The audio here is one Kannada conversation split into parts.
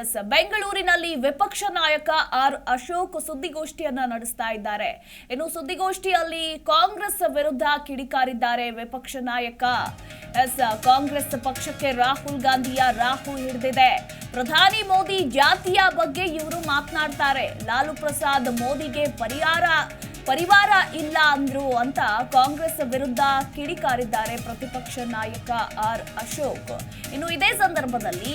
ಎಸ್ ಬೆಂಗಳೂರಿನಲ್ಲಿ ವಿಪಕ್ಷ ನಾಯಕ ಆರ್ ಅಶೋಕ್ ಸುದ್ದಿಗೋಷ್ಠಿಯನ್ನ ನಡೆಸ್ತಾ ಇದ್ದಾರೆ. ಇನ್ನು ಸುದ್ದಿಗೋಷ್ಠಿಯಲ್ಲಿ ಕಾಂಗ್ರೆಸ್ ವಿರುದ್ಧ ಕಿಡಿಕಾರಿದ್ದಾರೆ ವಿಪಕ್ಷ ನಾಯಕ ಎಸ್ ಕಾಂಗ್ರೆಸ್ ಪಕ್ಷಕ್ಕೆ ರಾಹುಲ್ ಗಾಂಧಿಯ ರಾಹು ಹಿಡಿದಿದೆ. ಪ್ರಧಾನಿ ಮೋದಿ ಜಾತಿಯ ಬಗ್ಗೆ ಇವರು ಮಾತನಾಡ್ತಾರೆ. ಲಾಲು ಪ್ರಸಾದ್ ಮೋದಿಗೆ ಪರಿಹಾರ, ಪರಿವಾರ ಇಲ್ಲ ಅಂದ್ರು ಅಂತ ಕಾಂಗ್ರೆಸ್ ವಿರುದ್ಧ ಕಿಡಿಕಾರಿದ್ದಾರೆ ಪ್ರತಿಪಕ್ಷ ನಾಯಕ ಆರ್ ಅಶೋಕ್ ಇನ್ನು ಇದೇ ಸಂದರ್ಭದಲ್ಲಿ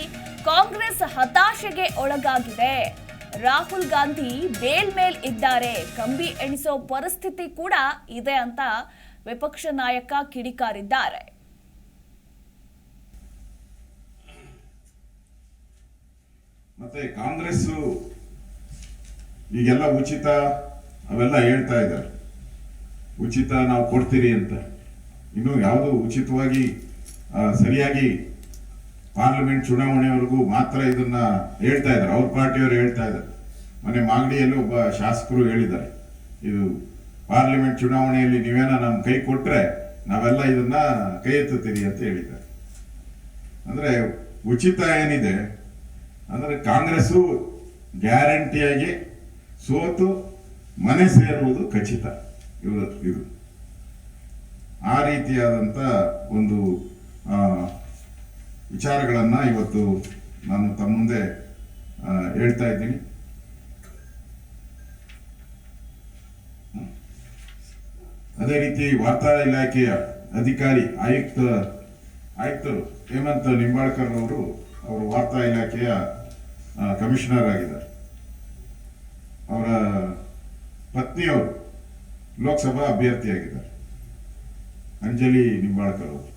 ಕಾಂಗ್ರೆಸ್ ಹತಾಶೆಗೆ ಒಳಗಾಗಿದೆ. ರಾಹುಲ್ ಗಾಂಧಿ ಬೇಲ್ ಮೇಲ್ ಇದ್ದಾರೆ. ಕಂಬಿ ಎಣಿಸೋ ಪರಿಸ್ಥಿತಿ ಕೂಡ ಇದೆ ಅಂತ ವಿಪಕ್ಷ ನಾಯಕ ಕಿಡಿಕಾರಿದ್ದಾರೆ. ಮತ್ತೆ ಕಾಂಗ್ರೆಸ್ ಈಗೆಲ್ಲ ಉಚಿತ ಅವೆಲ್ಲ ಹೇಳ್ತಾ ಇದ್ದಾರೆ. ಉಚಿತ ನಾವು ಕೊಡ್ತೀರಿ ಅಂತ. ಇನ್ನು ಯಾವುದು ಉಚಿತವಾಗಿ ಸರಿಯಾಗಿ ಪಾರ್ಲಿಮೆಂಟ್ ಚುನಾವಣೆವರೆಗೂ ಮಾತ್ರ ಇದನ್ನ ಹೇಳ್ತಾ ಇದ್ದಾರೆ. ಅವ್ರ ಪಾರ್ಟಿಯವರು ಹೇಳ್ತಾ ಇದ್ದಾರೆ. ಮೊನ್ನೆ ಮಾಗಡಿಯಲ್ಲಿ ಒಬ್ಬ ಶಾಸಕರು ಹೇಳಿದ್ದಾರೆ. ಇದು ಪಾರ್ಲಿಮೆಂಟ್ ಚುನಾವಣೆಯಲ್ಲಿ ನೀವೇನ ನಮ್ಮ ಕೈ ಕೊಟ್ಟರೆ ನಾವೆಲ್ಲ ಇದನ್ನ ಕೈ ಎತ್ತುತ್ತೀರಿ ಅಂತ ಹೇಳಿದ್ದಾರೆ. ಅಂದ್ರೆ ಉಚಿತ ಏನಿದೆ? ಅಂದ್ರೆ ಕಾಂಗ್ರೆಸ್ಸು ಗ್ಯಾರಂಟಿಯಾಗಿ ಸೋತು ಮನೆ ಸೇರುವುದು ಖಚಿತ. ಇವರು ಇದು. ಆ ರೀತಿಯಾದಂಥ ಒಂದು ವಿಚಾರಗಳನ್ನ ಇವತ್ತು ನಾನು ತಮ್ಮ ಮುಂದೆ ಹೇಳ್ತಾ ಇದ್ದೀನಿ. ಅದೇ ರೀತಿ ವಾರ್ತಾ ಇಲಾಖೆಯ ಅಧಿಕಾರಿ ಆಯುಕ್ತ ಆಯುಕ್ತರು ಹೇಮಂತ್ ನಿಂಬಾಳ್ಕರ್ ಅವರು ಅವರು ವಾರ್ತಾ ಇಲಾಖೆಯ ಕಮಿಷನರ್ ಆಗಿದ್ದಾರೆ. ಅವರ ಪತ್ನಿಯವರು ಲೋಕಸಭಾ ಅಭ್ಯರ್ಥಿಯಾಗಿದ್ದಾರೆ. ಅಂಜಲಿ ನಿಂಬಾಳ್ಕರ್ ಅವರು.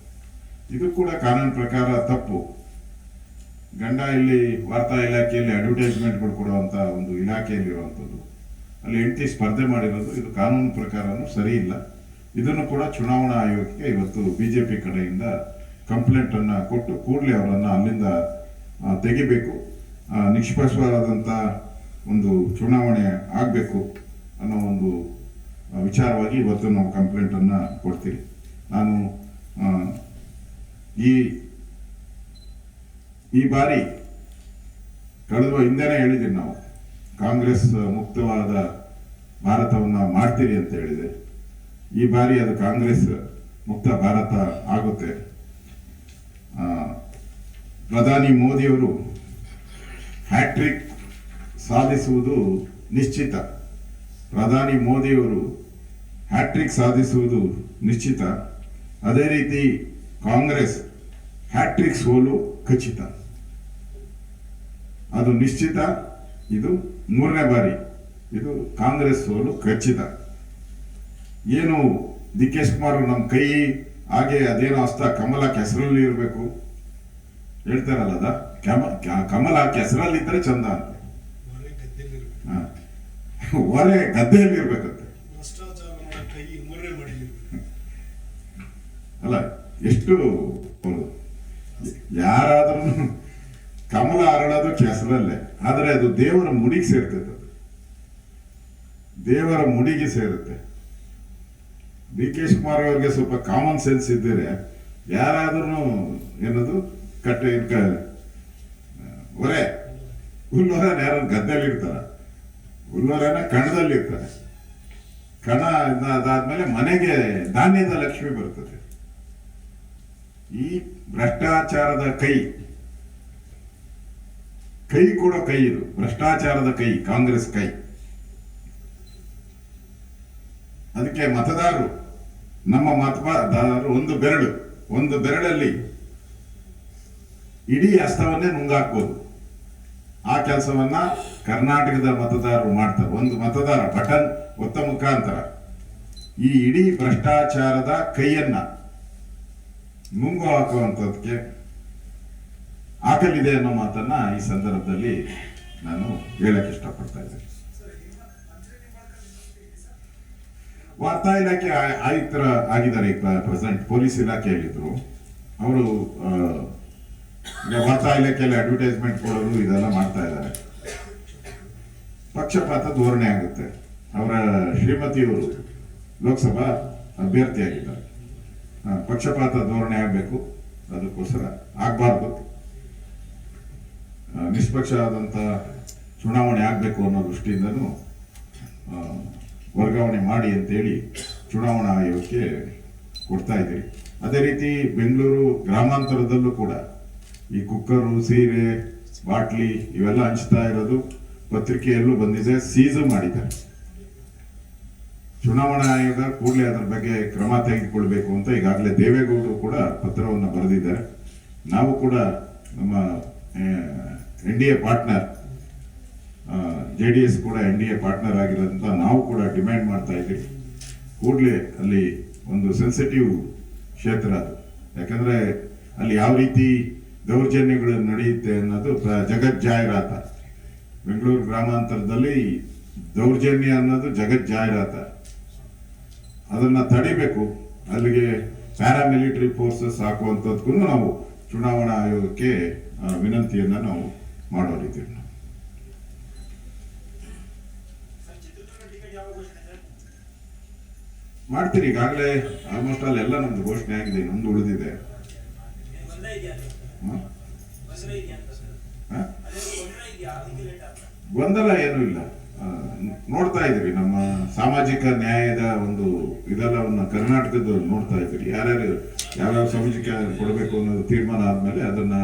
ಇದು ಕೂಡ ಕಾನೂನು ಪ್ರಕಾರ ತಪ್ಪು. ಗಂಡ ಇಲ್ಲಿ ವಾರ್ತಾ ಇಲಾಖೆಯಲ್ಲಿ ಅಡ್ವರ್ಟೈಸ್ಮೆಂಟ್ಗಳು ಕೊಡುವಂತ ಒಂದು ಇಲಾಖೆಯಲ್ಲಿರುವಂಥದ್ದು. ಅಲ್ಲಿ ಹೆಂಡತಿ ಸ್ಪರ್ಧೆ ಮಾಡಿರೋದು, ಇದು ಕಾನೂನು ಪ್ರಕಾರನೂ ಸರಿ ಇಲ್ಲ. ಇದನ್ನು ಕೂಡ ಚುನಾವಣಾ ಆಯೋಗಕ್ಕೆ ಇವತ್ತು ಬಿಜೆಪಿ ಕಡೆಯಿಂದ ಕಂಪ್ಲೇಂಟ್ ಅನ್ನ ಕೊಟ್ಟು ಕೂಡಲೇ ಅವರನ್ನ ಅಲ್ಲಿಂದ ತೆಗಿಬೇಕು. ನಿಷ್ಪಕ್ಷವಾದಂಥ ಒಂದು ಚುನಾವಣೆ ಆಗಬೇಕು ಅನ್ನೋ ಒಂದು ವಿಚಾರವಾಗಿ ಇವತ್ತು ನಾವು ಕಂಪ್ಲೇಂಟ್ ಅನ್ನ ಕೊಡ್ತೀವಿ. ನಾನು ಈ ಈ ಬಾರಿ ಕಳೆದ ಹಿಂದೆನೇ ಹೇಳಿದ್ದೀವಿ ನಾವು. ಕಾಂಗ್ರೆಸ್ ಮುಕ್ತವಾದ ಭಾರತವನ್ನು ಮಾಡ್ತೀರಿ ಅಂತ ಹೇಳಿದೆ. ಈ ಬಾರಿ ಅದು ಕಾಂಗ್ರೆಸ್ ಮುಕ್ತ ಭಾರತ ಆಗುತ್ತೆ. ಪ್ರಧಾನಿ ಮೋದಿಯವರು ಹ್ಯಾಟ್ರಿಕ್ ಸಾಧಿಸುವುದು ನಿಶ್ಚಿತ. ಪ್ರಧಾನಿ ಮೋದಿಯವರು ಹ್ಯಾಟ್ರಿಕ್ ಸಾಧಿಸುವುದು ನಿಶ್ಚಿತ. ಅದೇ ರೀತಿ ಕಾಂಗ್ರೆಸ್ ಹ್ಯಾಟ್ರಿಕ್ ಸೋಲು ಖಚಿತ. ಅದು ನಿಶ್ಚಿತ ಇದು ಮೂರನೇ ಬಾರಿ. ಇದು ಕಾಂಗ್ರೆಸ್ ಸೋಲು ಖಚಿತ. ಏನು ಡಿ ಕೆ ಶಿವಕುಮಾರ್ ನಮ್ಮ ಕೈ ಹಾಗೆ ಅದೇನೋ ಹಸ್ತ ಕಮಲ ಕೆಸರಲ್ಲಿ ಇರಬೇಕು. ಹೇಳ್ತಾರಲ್ಲ ಅದ? ಕಮಲ ಕೆಸರಲ್ಲಿ ಇದ್ದರೆ ಚಂದ ಅಂತ. ಹೊರೆ. ಹೊರೆ ಗದ್ದೆಯಲ್ಲಿ ಇರ್ಬೇಕಂತೆ ಭ್ರಷ್ಟಾಚಾರ ಮಾಡೋ ಕೈ ಮೂರನೇ ಮಾಡಿರ್ಬೇಕು ಅಲ್ಲ ಎಷ್ಟು. ಯಾರಾದ್ರೂ ಕಮಲ ಅರಳೋದು ಕೆಸರಲ್ಲೇ, ಆದರೆ ಅದು ದೇವರ ಮುಡಿಗೆ ಸೇರ್ತದೆ ದೇವರ ಮುಡಿಗೆ ಸೇರುತ್ತೆ. ಡಿ ಕೆ ಶಿವಕುಮಾರ್ ಅವ್ರಿಗೆ ಸ್ವಲ್ಪ ಕಾಮನ್ ಸೆನ್ಸ್ ಇದ್ದರೆ ಯಾರಾದ್ರೂ ಏನದು, ಕಟ್ಟೆ ಹೊರೆ ಹುಲ್ಲೊರೆನ ಯಾರು ಗದ್ದೆಯಲ್ಲಿ ಇರ್ತಾರ ಹುಲ್ಲೋರನ ಕಣದಲ್ಲಿ ಇರ್ತಾರೆ ಕಣ ಅದಾದ್ಮೇಲೆ ಮನೆಗೆ ಧಾನ್ಯದ ಲಕ್ಷ್ಮಿ ಬರ್ತದೆ. ಈ ಭ್ರಷ್ಟಾಚಾರದ ಕೈ. ಕೈ ಕೂಡ ಕೈ ಇದು. ಭ್ರಷ್ಟಾಚಾರದ ಕೈ, ಕಾಂಗ್ರೆಸ್ ಕೈ. ಅದಕ್ಕೆ ಮತದಾರರು, ನಮ್ಮ ಮತದಾರರು ಒಂದು ಬೆರಳು. ಒಂದು ಬೆರಳಲ್ಲಿ ಇಡೀ ಅಸ್ತವನ್ನೇ ನುಂಗಾಕ್ಬೋದು. ಆ ಕೆಲಸವನ್ನ ಕರ್ನಾಟಕದ ಮತದಾರರು ಮಾಡ್ತಾರೆ. ಒಂದು ಮತದಾರ, ಬಟನ್ ಒತ್ತ ಮುಖಾಂತರ ಈ ಇಡೀ ಭ್ರಷ್ಟಾಚಾರದ ಕೈಯನ್ನ ನುಂಗು ಹಾಕುವಂಥದ್ದಕ್ಕೆ ಆಕಲಿದೆ ಅನ್ನೋ ಮಾತನ್ನ ಈ ಸಂದರ್ಭದಲ್ಲಿ ನಾನು ಹೇಳಕ್ ಇಷ್ಟಪಡ್ತಾ ಇದ್ದೇನೆ. ವಾರ್ತಾ ಇಲಾಖೆ ಆಯ್- ಆಯುಕ್ತರ ಆಗಿದ್ದಾರೆ ಈಗ ಪ್ರೆಸೆಂಟ್. ಪೊಲೀಸ್ ಇಲಾಖೆಯಲ್ಲಿದ್ರು. ಅವರು ವಾರ್ತಾ ಇಲಾಖೆಯಲ್ಲಿ ಅಡ್ವರ್ಟೈಸ್ಮೆಂಟ್ ಕೊಡೋದು ಇದೆಲ್ಲ ಮಾಡ್ತಾ ಇದ್ದಾರೆ. ಪಕ್ಷಪಾತ ಧೋರಣೆ ಆಗುತ್ತೆ. ಅವರ ಶ್ರೀಮತಿಯವರು ಲೋಕಸಭಾ ಅಭ್ಯರ್ಥಿಯಾಗಿದ್ದಾರೆ. ಪಕ್ಷಪಾತ ಧೋರಣೆ ಆಗಬೇಕು. ಅದಕ್ಕೋಸ್ಕರ ಆಗಬಾರ್ದು. ನಿಷ್ಪಕ್ಷ ಆದಂಥ ಚುನಾವಣೆ ಆಗಬೇಕು ಅನ್ನೋ ದೃಷ್ಟಿಯಿಂದನೂ ವರ್ಗಾವಣೆ ಮಾಡಿ ಅಂತೇಳಿ ಚುನಾವಣಾ ಆಯೋಗಕ್ಕೆ ಕೊಡ್ತಾ ಇದ್ದೀವಿ ಅದೇ ರೀತಿ ಬೆಂಗಳೂರು ಗ್ರಾಮಾಂತರದಲ್ಲೂ ಕೂಡ ಈ ಕುಕ್ಕರು, ಸೀರೆ, ಬಾಟ್ಲಿ ಇವೆಲ್ಲ ಹಂಚ್ತಾ ಇರೋದು ಪತ್ರಿಕೆಯಲ್ಲೂ ಬಂದಿದೆ, ಸೀಸು ಮಾಡಿದ್ದಾರೆ. ಚುನಾವಣಾ ಆಯೋಗ ಕೂಡಲೇ ಅದರ ಬಗ್ಗೆ ಕ್ರಮ ತೆಗೆದುಕೊಳ್ಬೇಕು ಅಂತ ಈಗಾಗಲೇ ದೇವೇಗೌಡರು ಕೂಡ ಪತ್ರವನ್ನು ಬರೆದಿದ್ದಾರೆ. ನಾವು ಕೂಡ ನಮ್ಮ N D A partner J D S ಕೂಡ ಎನ್ ಡಿ ಎ ಪಾರ್ಟ್ನರ್ ಆಗಿರೋದಂತ ನಾವು ಕೂಡ ಡಿಮ್ಯಾಂಡ್ ಮಾಡ್ತಾ ಇದ್ದೀವಿ. ಕೂಡಲೇ ಅಲ್ಲಿ ಒಂದು ಸೆನ್ಸಿಟಿವ್ ಕ್ಷೇತ್ರ ಅದು. ಯಾಕಂದರೆ ಅಲ್ಲಿ ಯಾವ ರೀತಿ ದೌರ್ಜನ್ಯಗಳು ನಡೆಯುತ್ತೆ ಅನ್ನೋದು ಜಗತ್ ಜಾಹೀರಾತ. ಬೆಂಗಳೂರು ಗ್ರಾಮಾಂತರದಲ್ಲಿ ದೌರ್ಜನ್ಯ ಅನ್ನೋದು ಜಗಜ್ಜಾಹಿರಾತ ಅದನ್ನ ತಡಿಬೇಕು. ಅಲ್ಲಿಗೆ ಪ್ಯಾರಾಮಿಲಿಟರಿ ಫೋರ್ಸಸ್ ಹಾಕುವಂಥದ್ಗೂ ನಾವು ಚುನಾವಣಾ ಆಯೋಗಕ್ಕೆ ವಿನಂತಿಯನ್ನು ನಾವು ಮಾಡೋ ಸರ್ ಮಾಡ್ತೀರಿ, ಈಗಾಗಲೇ ಆಲ್ಮೋಸ್ಟ್ ಅಲ್ಲಿ ಎಲ್ಲ ನಮ್ದು ಘೋಷಣೆ ಆಗಿದೆ ನಮ್ದು ಉಳಿದಿದೆ. ಗೊಂದಲ ಏನೂ ಇಲ್ಲ. ನೋಡ್ತಾ ಇದ್ದೀರಿ ನಮ್ಮ ಸಾಮಾಜಿಕ ನ್ಯಾಯದ ಒಂದು ಇದೆಲ್ಲವನ್ನ ಕರ್ನಾಟಕದ ನೋಡ್ತಾ ಇದ್ದೀರಿ. ಯಾರ್ಯಾರು ಯಾವ್ಯಾವ ಸಾಮಾಜಿಕ ಕೊಡಬೇಕು ಅನ್ನೋದು ತೀರ್ಮಾನ ಆದ್ಮೇಲೆ ಅದನ್ನ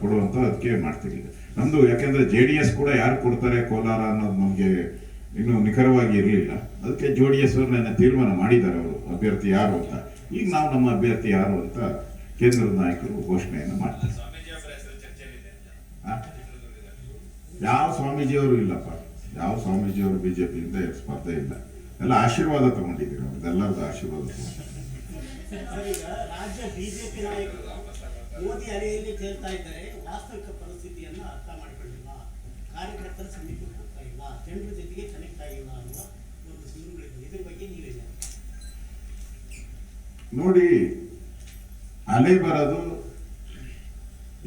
ಕೊಡುವಂಥ ಕೊಡುವಂತ ಅದಕ್ಕೆ ಮಾಡ್ತೀವಿ. ನಮ್ದು ಯಾಕೆಂದ್ರೆ ಜೆ ಡಿ ಎಸ್ ಕೂಡ ಯಾರು ಕೊಡ್ತಾರೆ ಕೋಲಾರ ಅನ್ನೋದು ನಮಗೆ ಇನ್ನು ನಿಖರವಾಗಿ ಇರಲಿಲ್ಲ. ಅದಕ್ಕೆ ಜೆ ಡಿ ಎಸ್ ಅವರು ನನ್ನ ತೀರ್ಮಾನ ಮಾಡಿದ್ದಾರೆ ಅವರು. ಅಭ್ಯರ್ಥಿ ಯಾರು ಅಂತ. ಈಗ ನಾವು ನಮ್ಮ ಅಭ್ಯರ್ಥಿ ಯಾರು ಅಂತ ಕೇಂದ್ರದ ನಾಯಕರು ಘೋಷಣೆಯನ್ನು ಮಾಡ್ತಾರೆ? ಯಾವ ಸ್ವಾಮೀಜಿಯವರು ಇಲ್ಲಪ್ಪ. ಯಾವ ಸ್ವಾಮೀಜಿಯವರು ಬಿಜೆಪಿಯಿಂದ ಸ್ಪರ್ಧೆ ಇಲ್ಲ ಎಲ್ಲ ಆಶೀರ್ವಾದ ತಗೊಂಡಿದ್ದೀವಿ ಇದೆಲ್ಲರದ ಆಶೀರ್ವಾದ ನೋಡಿ ಅಲೆ ಬರೋದು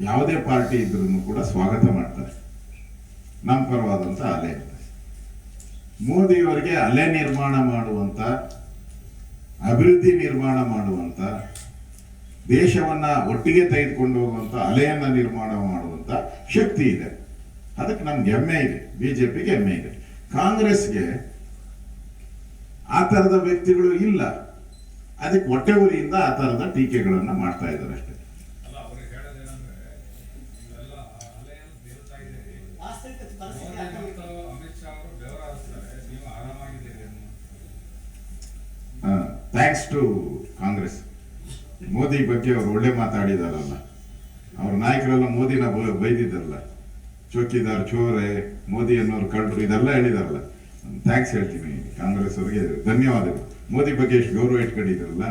ಯಾವುದೇ ಪಾರ್ಟಿ ಇದ್ರೂ ಕೂಡ ಸ್ವಾಗತ ಮಾಡ್ತಾರೆ. ನಮ್ಮ ಪರವಾದಂತ ಅಲೆ ಮೋದಿಯವರಿಗೆ ಅಲೆ ನಿರ್ಮಾಣ ಮಾಡುವಂತ, ಅಭಿವೃದ್ಧಿ ನಿರ್ಮಾಣ ಮಾಡುವಂತ, ದೇಶವನ್ನ ಒಟ್ಟಿಗೆ ತೆಗೆದುಕೊಂಡು ಹೋಗುವಂತ, ಅಲೆಯನ್ನ ನಿರ್ಮಾಣ ಮಾಡುವಂತ ಶಕ್ತಿ ಇದೆ. ಅದಕ್ಕೆ ನಮ್ಗೆ ಹೆಮ್ಮೆ ಇದೆ. ಬಿಜೆಪಿಗೆ ಹೆಮ್ಮೆ ಇದೆ. ಕಾಂಗ್ರೆಸ್ಗೆ ಆ ತರದ ವ್ಯಕ್ತಿಗಳು ಇಲ್ಲ. ಅದಕ್ಕೆ ಹೊಟ್ಟೆ ಆ ಥರದ ಟೀಕೆಗಳನ್ನ ಮಾಡ್ತಾ ಇದ್ದಾರೆ ಅಷ್ಟೇ ಅಲ್ಲ ಅವ್ರಿಗೆ ಹೇಳೋದೇನಂದ್ರೆ ಇವೆಲ್ಲ ಅಲೆಯನ್ನು ಬೀಳ್ತಾ ಇದ್ದೀರಿ ವಾಸ್ತವಿಕ ಪರಿಸ್ಥಿತಿ ಮೋದಿ ಅರ್ಥ ಮತ್ತು ಮಾಡ್ಕೊಳ್ಳಿ. ಅಮಿತ್ ಶಾ ಅವರು ಬೆವರಾಗ್ತಾರೆ ನೀವು ಆರಾಮಾಗಿದ್ದೀರಿ ಅನ್ನೋ ಥ್ಯಾಂಕ್ಸ್ ಟು ಕಾಂಗ್ರೆಸ್ ಮೋದಿ ಬಗ್ಗೆ ಅವ್ರು ಒಳ್ಳೆ ಮಾತಾಡಿದಾರಲ್ಲ. ಅವ್ರ ನಾಯಕರೆಲ್ಲ ಮೋದಿನ ಬೈದಿದ್ದಾರಲ್ಲ ಚೌಕಿದಾರ್ ಚೋರೆ, ಮೋದಿ ಅನ್ನೋರು ಕಳ್ಳರು, ಇದೆಲ್ಲ ಹೇಳಿದಾರಲ್ಲ. ಥ್ಯಾಂಕ್ಸ್ ಹೇಳ್ತೀನಿ ಕಾಂಗ್ರೆಸ್ ಅವರಿಗೆ. ಧನ್ಯವಾದಗಳು. ಮೋದಿ ಬಗ್ಗೆ ಎಷ್ಟು ಗೌರವ ಇಟ್ಕೊಂಡಿದ್ದಾರಲ್ಲ.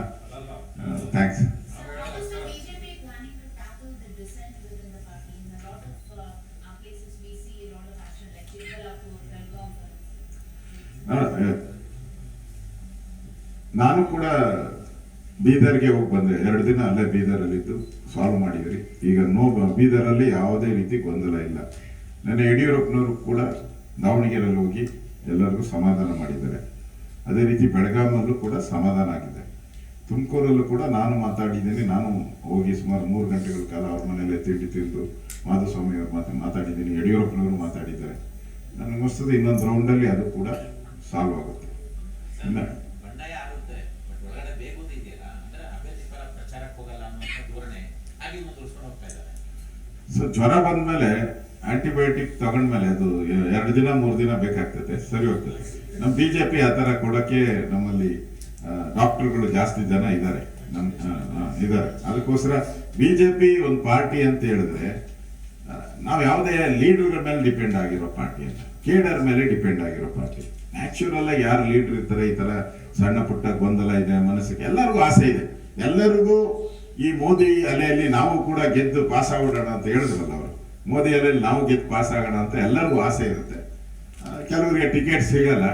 ಥ್ಯಾಂಕ್ಸ್. ನಾನು ಬೀದರ್ಗೆ ಹೋಗಿ ಬಂದೆ. ಎರಡು ದಿನ ಅಲ್ಲೇ ಬೀದರಲ್ಲಿದ್ದು ಸಾಲ್ವ್ ಮಾಡಿದ್ರಿ. ಈಗ ನೋ ಬೀದರಲ್ಲಿ ಯಾವುದೇ ರೀತಿ ಗೊಂದಲ ಇಲ್ಲ. ನನ್ನ ಯಡಿಯೂರಪ್ಪನವರು ಕೂಡ ದಾವಣಗೆರೆಯಲ್ಲಿ ಹೋಗಿ ಎಲ್ಲರಿಗೂ ಸಮಾಧಾನ ಮಾಡಿದ್ದಾರೆ. ಅದೇ ರೀತಿ ಬೆಳಗಾಮಲ್ಲೂ ಕೂಡ ಸಮಾಧಾನ ಆಗಿದೆ. ತುಮಕೂರಲ್ಲೂ ಕೂಡ ನಾನು ಮಾತಾಡಿದ್ದೀನಿ. ನಾನು ಹೋಗಿ ಸುಮಾರು ಮೂರು ಗಂಟೆಗಳ ಕಾಲ ಅವ್ರ ಮನೆಯಲ್ಲೇ ತಿಂಡಿ ತಿಂದು ಮಾಧುಸ್ವಾಮಿ ಅವ್ರ ಮಾತು ಮಾತಾಡಿದ್ದೀನಿ. ಯಡಿಯೂರಪ್ಪನವರು ಮಾತಾಡಿದ್ದಾರೆ. ನನಗೆ ಅನಿಸ್ತದೆ ಇನ್ನೊಂದು ರೌಂಡಲ್ಲಿ ಅದು ಕೂಡ ಸಾಲ್ವ್ ಆಗುತ್ತೆ ಇನ್ನು ಬಂಡಾಯ ಆಗುತ್ತೆ ಬಟ್ ಒಳಗಡೆ ಬೇಕು ಅಂತ ಇದೆಯಲ್ಲ ಅಂದ್ರೆ ಅಭ್ಯರ್ಥಿ ಪರ ಪ್ರಚಾರಕ್ಕೆ ಹೋಗಲ್ಲ ಅನ್ನುವಂಥ ಧೋರಣೆ ಹಾಗೆ ಮುಂದುವರ್ಸ್ಕೊಂಡು ಹೋಗ್ತಾ ಇದ್ದಾರೆ ಸೊ ಜ್ವರ ಬಂದ್ಮೇಲೆ ಆಂಟಿಬಯೋಟಿಕ್ ತಗೊಂಡ್ಮೇಲೆ ಅದು ಎರಡು ದಿನ, ಮೂರು ದಿನ ಬೇಕಾಗ್ತದೆ, ಸರಿ ಹೋಗ್ತದೆ. ನಮ್ಮ ಬಿ ಜೆ ಪಿ ಆ ಥರ ಕೊಡೋಕ್ಕೆ ನಮ್ಮಲ್ಲಿ ಡಾಕ್ಟರ್ಗಳು ಜಾಸ್ತಿ ಜನ ಇದ್ದಾರೆ. ನಮ್ಮ ಇದ್ದಾರೆ. ಅದಕ್ಕೋಸ್ಕರ ಬಿ ಜೆ ಪಿ ಒಂದು ಪಾರ್ಟಿ ಅಂತ ಹೇಳಿದ್ರೆ ನಾವು ಯಾವುದೇ ಲೀಡರ್ ಮೇಲೆ ಡಿಪೆಂಡ್ ಆಗಿರೋ ಪಾರ್ಟಿ ಅಂತ ಕೇಡರ್ ಮೇಲೆ ಡಿಪೆಂಡ್ ಆಗಿರೋ ಪಾರ್ಟಿ. ನ್ಯಾಚುರಲ್ ಆಗಿ ಯಾರು ಲೀಡರ್ ಇರ್ತಾರೆ, ಈ ಥರ ಸಣ್ಣ ಪುಟ್ಟ ಗೊಂದಲ ಇದೆ, ಮನಸ್ಸಿಗೆ ಎಲ್ಲರಿಗೂ ಆಸೆ ಇದೆ. ಎಲ್ಲರಿಗೂ ಈ ಮೋದಿ ಅಲೆಯಲ್ಲಿ ನಾವು ಕೂಡ ಗೆದ್ದು ಪಾಸ್ ಆಗೋಣ ಅಂತ ಹೇಳಿದ್ರಲ್ಲ ಅವರು. ಮೋದಿ ಅಲೆಯಲ್ಲಿ ನಾವು ಗೆದ್ದು ಪಾಸ್ ಆಗೋಣ ಅಂತ ಎಲ್ಲರಿಗೂ ಆಸೆ ಇರುತ್ತೆ. ಕೆಲವರಿಗೆ ಟಿಕೆಟ್ ಸಿಗಲ್ಲ,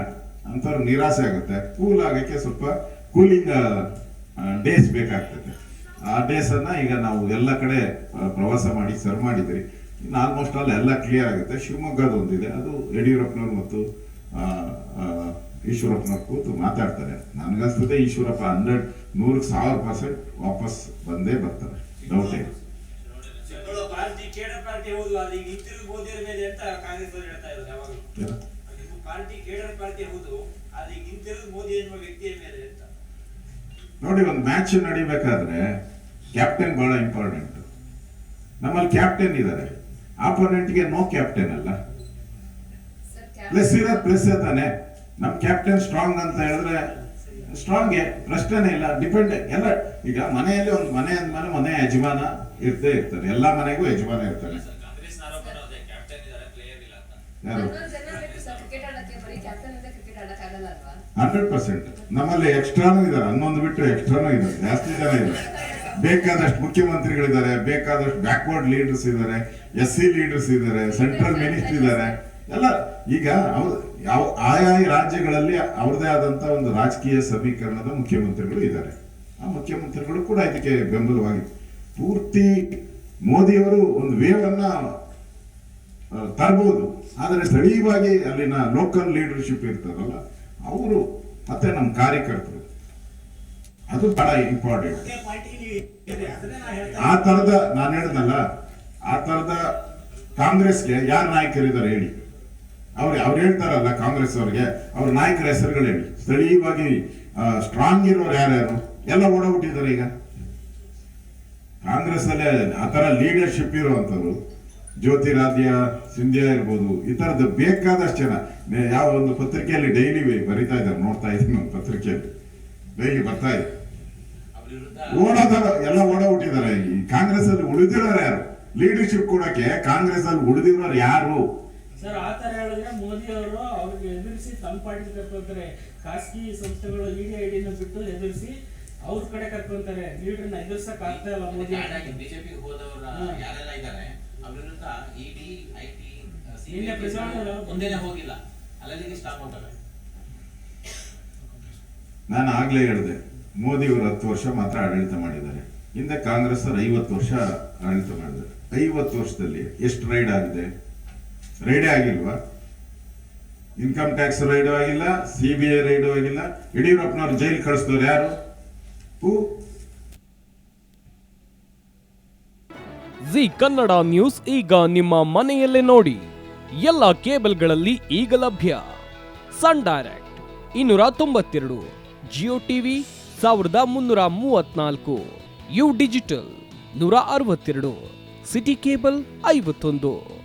ಅಂಥವ್ರು ನಿರಾಸೆ ಆಗುತ್ತೆ. ಕೂಲ್ ಆಗೋಕ್ಕೆ ಸ್ವಲ್ಪ ಕೂಲಿಂಗ್ ಡೇಸ್ ಬೇಕಾಗ್ತದೆ. ಆ ಡೇಸನ್ನು ಈಗ ನಾವು ಎಲ್ಲ ಕಡೆ ಪ್ರವಾಸ ಮಾಡಿ ಸರ್ವ್ ಮಾಡಿದ್ರಿ ಇನ್ನು ಆಲ್ಮೋಸ್ಟ್ ಆಲ್ ಎಲ್ಲ ಕ್ಲಿಯರ್ ಆಗುತ್ತೆ. ಶಿವಮೊಗ್ಗದ ಒಂದಿದೆ. ಅದು ಯಡಿಯೂರಪ್ಪನವ್ರು ಮತ್ತು ಈಶ್ವರಪ್ಪನವ್ರು ಕೂತು ಮಾತಾಡ್ತಾರೆ. ನನಗನ್ಸ್ತದೆ ಈಶ್ವರಪ್ಪ ಹಂಡ್ರೆಡ್ ನೂರಕ್ಕೆ ಸಾವಿರ ಪರ್ಸೆಂಟ್ ವಾಪಸ್ ಬಂದೇ ಬರ್ತಾರೆ. ಅಂತ ನೋಡಿ ಒಂದು ಮ್ಯಾಚ್ ನಡಿಬೇಕಾದ್ರೆ ಕ್ಯಾಪ್ಟನ್ ಬಹಳ ಇಂಪಾರ್ಟೆಂಟ್ ನಮ್ಮಲ್ಲಿ ಕ್ಯಾಪ್ಟನ್ ಇದ್ದಾರೆ. ಆಪೋನೆಂಟ್ಗೆ ನೋ ಕ್ಯಾಪ್ಟನ್ ಅಲ್ಲ. ಪ್ಲಸ್ ಇರೋದು ಪ್ಲಸ್ ತಾನೆ. ನಮ್ ಕ್ಯಾಪ್ಟನ್ ಸ್ಟ್ರಾಂಗ್ ಅಂತ ಹೇಳಿದ್ರೆ ಸ್ಟ್ರಾಂಗ್ ಪ್ರಶ್ನೆನೇ ಇಲ್ಲ ಡಿಪೆಂಡ್ ಎಲ್ಲ ಈಗ ಮನೆಯಲ್ಲಿ ಒಂದು ಮನೆ ಅಂದ್ಮೇಲೆ ಮನೆ ಯಜಮಾನ ಇರ್ತೇ ಇರ್ತಾರೆ ಎಲ್ಲಾ ಮನೆಗೂ ಯಜಮಾನ ಇರ್ತಾರೆ ಕಾಂಗ್ರೆಸ್ ಆರೋಪ ಕ್ಯಾಪ್ಟನ್ ಇದ್ದಾರೆ ಪ್ಲೇಯರ್ ಇಲ್ಲ ಅಂತ. ಯಾರು? ಹನ್ನೊಂದು ಸರ್ ಕ್ರಿಕೆಟ್ ಆಡಕ್ಕೆ ಬರೀ ಕ್ಯಾಪ್ಟನ್ ಇಂದ ಕ್ರಿಕೆಟ್ ಆಡಕ್ ಅಲ್ವಾ? ಹಂಡ್ರೆಡ್ ಪರ್ಸೆಂಟ್ ನಮ್ಮಲ್ಲಿ ಎಕ್ಸ್ಟ್ರಾನು ಇದಾರೆ ಹನ್ನೊಂದು ಬಿಟ್ಟು ಎಕ್ಸ್ಟ್ರಾನು ಇದೆ ಜಾಸ್ತಿ ಜನ ಇದೆ ಬೇಕಾದಷ್ಟು ಮುಖ್ಯಮಂತ್ರಿಗಳಿದ್ದಾರೆ ಬೇಕಾದಷ್ಟು ಬ್ಯಾಕ್ವರ್ಡ್ ಲೀಡರ್ಸ್ ಇದ್ದಾರೆ ಎಸ್ ಸಿ ಲೀಡರ್ಸ್ ಇದ್ದಾರೆ ಸೆಂಟ್ರಲ್ ಮಿನಿಸ್ಟರ್ ಇದ್ದಾರೆ. ಎಲ್ಲ ಈಗ ಅವ್ರು ಯಾವ ಆಯಾ ರಾಜ್ಯಗಳಲ್ಲಿ ಅವ್ರದೇ ಆದಂತ ಒಂದು ರಾಜಕೀಯ ಸಮೀಕರಣದ ಮುಖ್ಯಮಂತ್ರಿಗಳು ಇದ್ದಾರೆ. ಆ ಮುಖ್ಯಮಂತ್ರಿಗಳು ಕೂಡ ಇದಕ್ಕೆ ಬೆಂಬಲವಾಗಿ ಪೂರ್ತಿ ಮೋದಿಯವರು ಒಂದು ವೇವನ್ನ ತರಬಹುದು ಆದರೆ ಸ್ಥಳೀಯವಾಗಿ ಅಲ್ಲಿನ ಲೋಕಲ್ ಲೀಡರ್ಶಿಪ್ ಇರ್ತಾರಲ್ಲ, ಅವರು ಮತ್ತೆ ನಮ್ಮ ಕಾರ್ಯಕರ್ತರು. ಅದು ಬಹಳ ಇಂಪಾರ್ಟೆಂಟ್ ಆ ತರದ, ನಾನು ಹೇಳ್ದಲ್ಲ, ಆ ತರದ ಕಾಂಗ್ರೆಸ್ಗೆ ಯಾರು ನಾಯಕರಿದ್ದಾರೆ ಹೇಳಿ. ಅವ್ರು ಅವ್ರು ಹೇಳ್ತಾರಲ್ಲ ಕಾಂಗ್ರೆಸ್ ಅವ್ರಿಗೆ, ಅವ್ರ ನಾಯಕರ ಹೆಸರುಗಳು ಹೇಳಿ. ಸ್ಥಳೀಯವಾಗಿ ಸ್ಟ್ರಾಂಗ್ ಇರೋರು ಯಾರ್ಯಾರು? ಎಲ್ಲ ಓಡೋಗ್ಬಿಟ್ಟಿದ್ದಾರೆ ಈಗ. ಕಾಂಗ್ರೆಸ್ ಅಲ್ಲೇ ಆ ತರ ಲೀಡರ್ಶಿಪ್ ಇರುವಂತವ್ರು ಜ್ಯೋತಿರಾಧ್ಯ ಸಿಂಧ್ಯಾ ಇರ್ಬೋದು, ಈ ತರದ್ದು ಬೇಕಾದಷ್ಟು ಜನ. ಯಾವ ಒಂದು ಪತ್ರಿಕೆಯಲ್ಲಿ ಡೈಲಿ ಬರಿತಾ ಇದ್ದಾರೆ, ನೋಡ್ತಾ ಇದ್ದೀನಿ ಒಂದು ಪತ್ರಿಕೆಯಲ್ಲಿ. ಡೈಲಿ ಬರ್ತಾ ಇದೆ. ಓಡೋದಾರ ಎಲ್ಲ ಓಡೋಗ್ಬಿಟ್ಟಿದ್ದಾರೆ. ಈ ಕಾಂಗ್ರೆಸ್ ಅಲ್ಲಿ ಉಳಿದಿರೋರು ಯಾರು? ಲೀಡರ್ಶಿಪ್ ಕೊಡೋಕೆ ಕಾಂಗ್ರೆಸ್ ಅಲ್ಲಿ ಉಳಿದಿರೋರು ಯಾರು? ಸರ್ ಆ ಥರ ಹೇಳಿದ್ರೆ ಮೋದಿ ಅವರು ಅವ್ರಿಗೆ ಎದುರಿಸಿ ತಮ್ಮ ಪಾರ್ಟಿ ಕರ್ಕೊಂತಾರೆ. ಖಾಸಗಿ ಸಂಸ್ಥೆಗಳು ಇಡಿ ಐಡಿನ ಬಿಟ್ಟು ಎದುರಿಸಿ ಅವ್ರ ಕಡೆ ಕರ್ಕೊಂತಾರೆ. ಲೀಡರ್ನ ಎದುರ್ಸಕ್ ಆಗ್ತಾ ಇಲ್ಲ ಮೋದಿ. ಬಿಜೆಪಿ ಹೋದವರ. ಯಾರೆಲ್ಲ ಇದ್ದಾರೆ ಅವ್ರ ವಿರುದ್ಧ ಇಡಿ ನಿನ್ನೆ ಪ್ರಧಾನಿ ಮುಂದೆನೆ ಹೋಗಿಲ್ಲ. ಅಲ್ಲಿಗೆ ಸ್ಟಾಪ್ ಆಗ್ತಾರೆ ನಾನು ಆಗ್ಲೇ ಹೇಳಿದೆ ಮೋದಿ ಅವರು ಹತ್ತು ವರ್ಷ ಮಾತ್ರ ಆಡಳಿತ ಮಾಡಿದ್ದಾರೆ. ಹಿಂದೆ ಕಾಂಗ್ರೆಸ್ ಅವರು ಐವತ್ತು ವರ್ಷ ಆಡಳಿತ ಮಾಡಿದ್ದಾರೆ. ಐವತ್ತು ವರ್ಷದಲ್ಲಿ ಎಷ್ಟು ರೈಡ್ ಆಗಿದೆ? ರೈಡೇ ಆಗಿಲ್ವಾ? ಇನ್ಕಮ್ ಟ್ಯಾಕ್ಸ್ ರೈಡು ಆಗಿಲ್ಲ, ಸಿ ಬಿ ಐ ರೈಡು ಆಗಿಲ್ಲ. ಯಡಿಯೂರಪ್ಪನವ್ರು ಜೈಲ್ ಕಳಿಸಿದವ್ರು ಯಾರು? ಹೂ? ಜಿ ಕನ್ನಡ ನ್ಯೂಸ್ ಈಗ ನಿಮ್ಮ ಮನೆಯಲ್ಲೇ ನೋಡಿ. ಎಲ್ಲ ಕೇಬಲ್ಗಳಲ್ಲಿ ಈಗ ಲಭ್ಯ. ಸನ್ ಡೈರೆಕ್ಟ್ ಇನ್ನೂರ ತೊಂಬತ್ತೆರಡು, ಜಿಯೋ ಟಿವಿ ಸಾವಿರದ ಮುನ್ನೂರ ಮೂವತ್ನಾಲ್ಕು, ಯು ಡಿಜಿಟಲ್ ನೂರ ಅರವತ್ತೆರಡು, ಸಿಟಿ ಕೇಬಲ್ ಐವತ್ತೊಂದು.